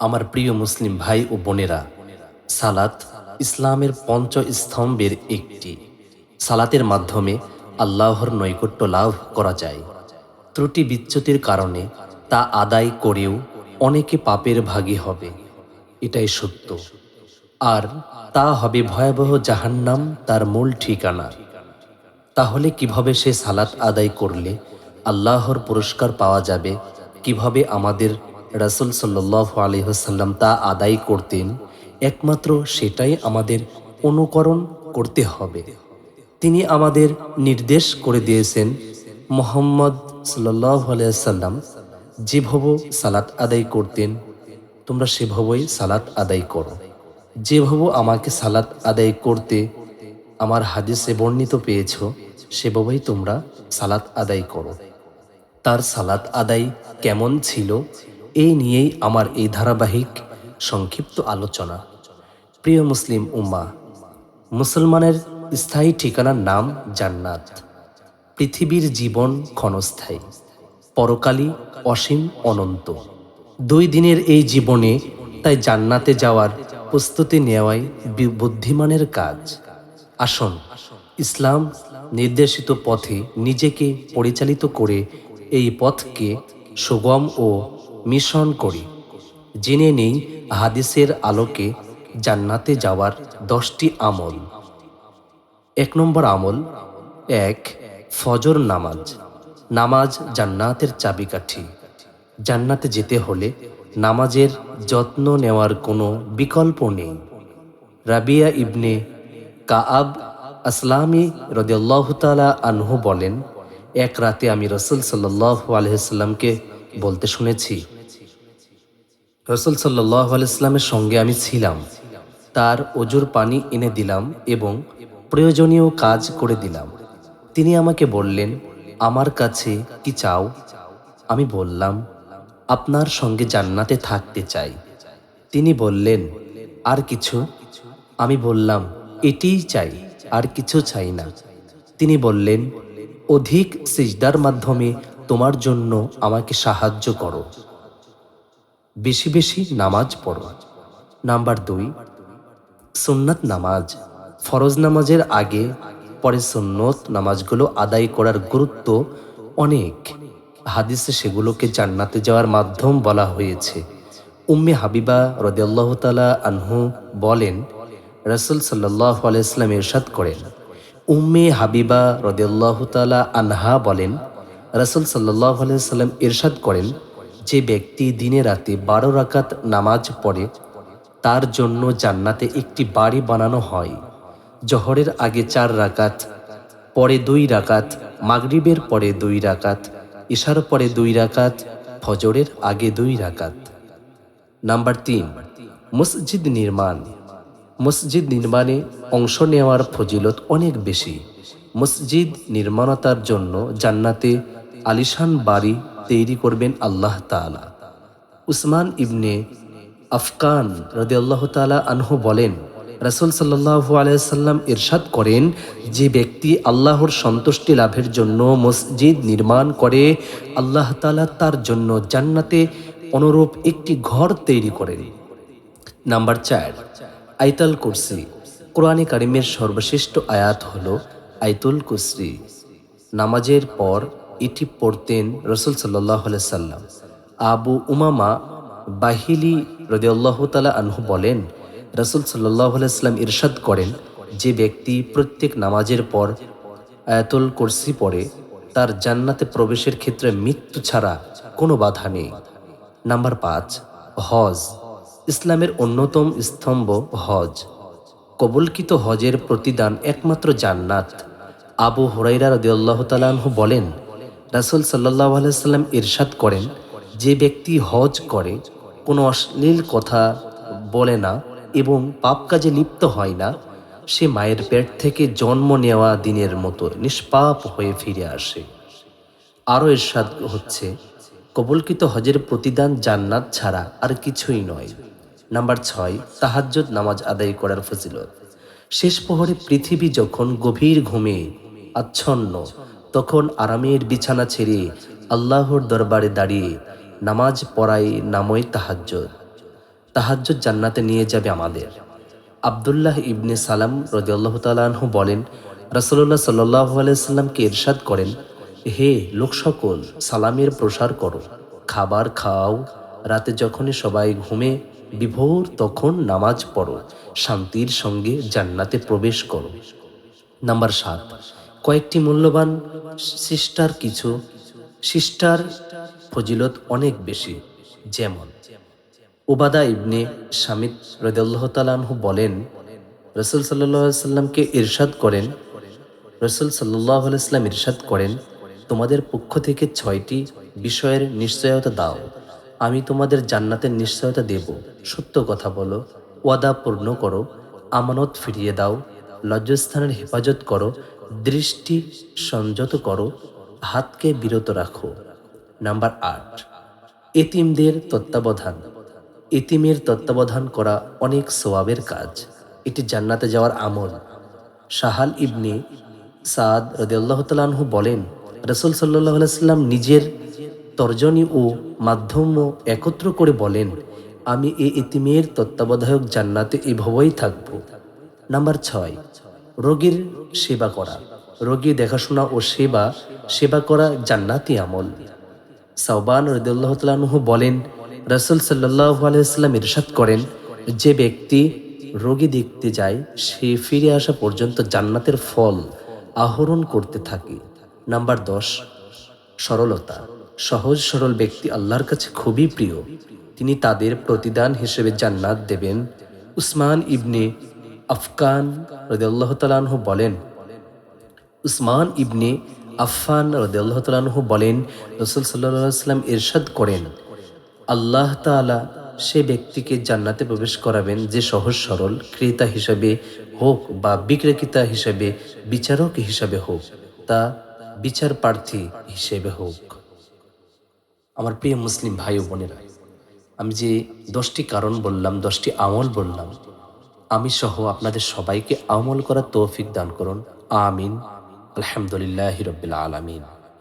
আমার প্রিয় মুসলিম ভাই ও বোনেরা, সালাত ইসলামের পঞ্চ স্তম্ভের একটি। সালাতের মাধ্যমে আল্লাহর নৈকট্য লাভ করা যায়। ত্রুটি বিচ্যুতির কারণে তা আদায় করেও অনেকে পাপের ভাগী হবে। এটাই সত্য। আর তা হবে ভয়াবহ জাহান্নাম তার মূল ঠিকানা। তাহলে কীভাবে সে সালাত আদায় করলে আল্লাহর পুরস্কার পাওয়া যাবে। কীভাবে আমাদের রাসুল সাল্লাহ আলহ্লাম তা আদায় করতেন, একমাত্র সেটাই আমাদের অনুকরণ করতে হবে। তিনি আমাদের নির্দেশ করে দিয়েছেন, মোহাম্মদ সাল্লাহ আলিয়াল্লাম যেভাবে সালাত আদায় করতেন, তোমরা সেভাবেই সালাত আদায় করো। যেভাবে আমাকে সালাত আদায় করতে আমার হাদিসে বর্ণিত পেয়েছ, সেভাবেই তোমরা সালাত আদায় করো। তার সালাত আদায় কেমন ছিল, এই নিয়েই আমার এই ধারাবাহিক সংক্ষিপ্ত আলোচনা। প্রিয় মুসলিম উম্মা, মুসলমানের স্থায়ী ঠিকানার নাম জান্নাত। পৃথিবীর জীবন ক্ষণস্থায়ী পরকালী অসীম অনন্ত। দুই দিনের এই জীবনে তাই জান্নাতে যাওয়ার প্রস্তুতি নেওয়াই বুদ্ধিমানের কাজ। আসুন, ইসলাম নির্দেশিত পথে নিজেকে পরিচালিত করে এই পথকে সুগম ও মিশন করি। জেনে নেই হাদিসের আলোকে জান্নাতে যাওয়ার দশটি আমল। এক নম্বর আমল, এক, ফজর নামাজ। নামাজ জান্নাতের চাবিকাঠি। জান্নাতে যেতে হলে নামাজের যত্ন নেওয়ার কোনো বিকল্প নেই। রাবিয়া ইবনে কাআব আসলামী রদিয়াল্লাহতালা আনহু বলেন এক রাতে আমি রসুল সাল্লাহ বলতে শুনেছি, রসুল সাল্লাহ আলাইস্লামের সঙ্গে আমি ছিলাম। তার অজুর পানি এনে দিলাম এবং প্রয়োজনীয় কাজ করে দিলাম। তিনি আমাকে বললেন, আমার কাছে কি চাও? আমি বললাম, আপনার সঙ্গে জান্নাতে থাকতে চাই। তিনি বললেন, আর কিছু? আমি বললাম, এটিই চাই, আর কিছু চাই না। তিনি বললেন অধিক সিজদার মাধ্যমে তোমার জন্য আমাকে সাহায্য করো। বেশি বেশি নামাজ পড়ো। নাম্বার দুই, সুন্নাত নামাজ। ফরজ নামাজের আগে, পরে সুন্নত নামাজগুলো আদায় করার গুরুত্ব অনেক। হাদিসে সেগুলোকে জান্নাতে যাওয়ার মাধ্যম বলা হয়েছে। উম্মে হাবিবা রদিয়াল্লাহ তালা আনহু বলেন, রসুল সাল্লাহ আলাইসলাম ইরশাদ করেন উম্মে হাবিবা রদিয়াল্লাহ তালা আনহা বলেন, রাসুল সাল্লাহ আলাইসাল্লাম ইরশাদ করেন যে ব্যক্তি দিনে রাতে বারো রাকাত নামাজ পড়ে, তার জন্য জান্নাতে একটি বাড়ি বানানো হয়। জহরের আগে চার রাকাত, পরে দুই রাকাত, মাগরিবের পরে দুই রাকাত, ইশার পরে দুই রাকাত, ফজরের আগে দুই রাকাত। নাম্বার তিন, মসজিদ নির্মাণ। মসজিদ নির্মাণে অংশ নেওয়ার ফজিলত অনেক বেশি। মসজিদ নির্মাণতার জন্য জান্নাতে আলিশান বাড়ি তৈরি করবেন আল্লাহ তাআলা। উসমান ইবনে আফকান রদিয়াল্লাহ তালা আনহু বলেন, রাসুল সাল্লাহ আলাইসাল্লাম ইরশাদ করেন, যে ব্যক্তি আল্লাহর সন্তুষ্টি লাভের জন্য মসজিদ নির্মাণ করে, আল্লাহ তালা তার জন্য জান্নাতে অনুরূপ একটি ঘর তৈরি করেন। নাম্বার চার আইতাল কুরসি। কোরআনে কারিমের সর্বশ্রেষ্ঠ আয়াত হল আইতুল কুসরি নামাজের পর এটি পড়তেন রসুল সাল্লাহ সাল্লাম। আবু উমামা বাহিলি রদিয়াল্লাহ তালা আনহু বলেন, রসুল সাল্লাহ সাল্লাম ইরশাদ করেন, যে ব্যক্তি প্রত্যেক নামাজের পর আয়াতুল কুরসি পড়ে, তার জান্নাতে প্রবেশের ক্ষেত্রে মৃত্যু ছাড়া কোনো বাধা নেই। নাম্বার পাঁচ, হজ। ইসলামের অন্যতম স্তম্ভ হজ। কবুলকিত হজের প্রতিদান একমাত্র জান্নাত। আবু হুরাইরা রদিয়াল্লাহ তালাহু বলেন, রাসুল সাল্লাহ আলাইসাল্লাম ইরশাদ করেন, যে ব্যক্তি হজ করে, কোনো অশ্লীল কথা বলে না এবং পাপ কাজে লিপ্ত হয় না, সে মায়ের পেট থেকে জন্ম নেওয়া দিনের মতো নিষ্পাপ হয়ে ফিরে আসে। আরও এরশাদ হচ্ছে, কবুলকৃত হজের প্রতিদান জান্নাত ছাড়া আর কিছুই নয়। নাম্বার ছয়, তাহাজ্জুদ নামাজ আদায় করার ফজিলত। শেষ প্রহরে পৃথিবী যখন গভীর ঘুমে, আচ্ছন্ন, তখন আরামের বিছানা ছেড়ে আল্লাহর দরবারে দাঁড়িয়ে নামাজ পড়াই নামই তাহাজ্জুদ। তাহাজ্জুদ জান্নাতে নিয়ে যাবে আমাদের। আবদুল্লাহ ইবনে সালাম রদিয়াল্লাহ তালাহু বলেন রাসুল্লাহ সাল্লাহ আলাইসাল্লামকে ইরশাদ করেন, হে লোক সকল সালামের প্রসার করো। খাবার খাও। রাতে যখনই সবাই ঘুমে বিভোর তখন নামাজ পড়ো, শান্তির সঙ্গে জান্নাতে প্রবেশ করো। নাম্বার সাত, কয়েকটি মূল্যবান সিস্টার কিছু। সিস্টার ফজিলত অনেক বেশি, যেমন ওবাদা ইবনে শামিদ রদাল্লাহ তালাহু বলেন, রসুল সাল্লাহ সাল্লামকে ইরশাদ করেন। রসুল সাল্লাহ আলাইস্লাম ইরশাদ করেন, তোমাদের পক্ষ থেকে ছয়টি বিষয়ের নিশ্চয়তা দাও। আমি তোমাদের জান্নাতের নিশ্চয়তা দেব। সত্য কথা বলো, ওয়াদা পূর্ণ করো, আমানত ফিরিয়ে দাও, লজ্জাস্থানের হেফাজত করো, দৃষ্টি সংযত করো, হাতকে বিরত রাখো। নাম্বার আট, এতিমদের তত্ত্বাবধান। এতিমের তত্ত্বাবধান করা অনেক সোয়াবের কাজ। এটি জান্নাতে যাওয়ার আমল। শাহাল ইবনে সাদ রদিয়াল্লাহ তালাহু বলেন, রসুল সাল্লাহ সাল্লাম নিজের তর্জনী ও মাধ্যম একত্র করে বলেন, আমি এ ইতিমের তত্ত্বাবধায়ক জান্নাতে এভাবেই থাকব। নাম্বার ছয়, রোগীর সেবা করা। রোগী দেখাশোনা ও সেবা সেবা করা জান্নাতি আমল। সাউবান রদুল্লাহ তালাহ বলেন, রসুল সাল্লাহ ইরশাদ করেন, যে ব্যক্তি রোগী দেখতে যায়, সে ফিরে আসা পর্যন্ত জান্নাতের ফল আহরণ করতে থাকে। নাম্বার দশ, সরলতা। সহজ সরল ব্যক্তি আল্লাহর কাছে খুবই প্রিয়। তিনি তাদের প্রতিদান হিসেবে জান্নাত দেবেন। উসমান ইবনে আফকান রদুল্লাহ বলেন, উসমান ইবনে আফফান রদাল্লাহ বলেন, রসুল সাল্লাম ইরশাদ করেন, আল্লাহ তালা সে ব্যক্তিকে জান্নাতে প্রবেশ করাবেন যে সহজ সরল ক্রেতা হিসাবে হোক বা বিক্রেতা হিসাবে, বিচারক হিসাবে হোক, তা বিচার প্রার্থী হিসেবে হোক। আমার প্রিয় মুসলিম ভাই ও বোনেরা, আমি যে দশটি কারণ বললাম, দশটি আমল বললাম, আমি সহ আপনাদের সবাইকে আমল করার তৌফিক দান করুন। আমিন। আলহামদুলিল্লাহ রবিল আলমিন।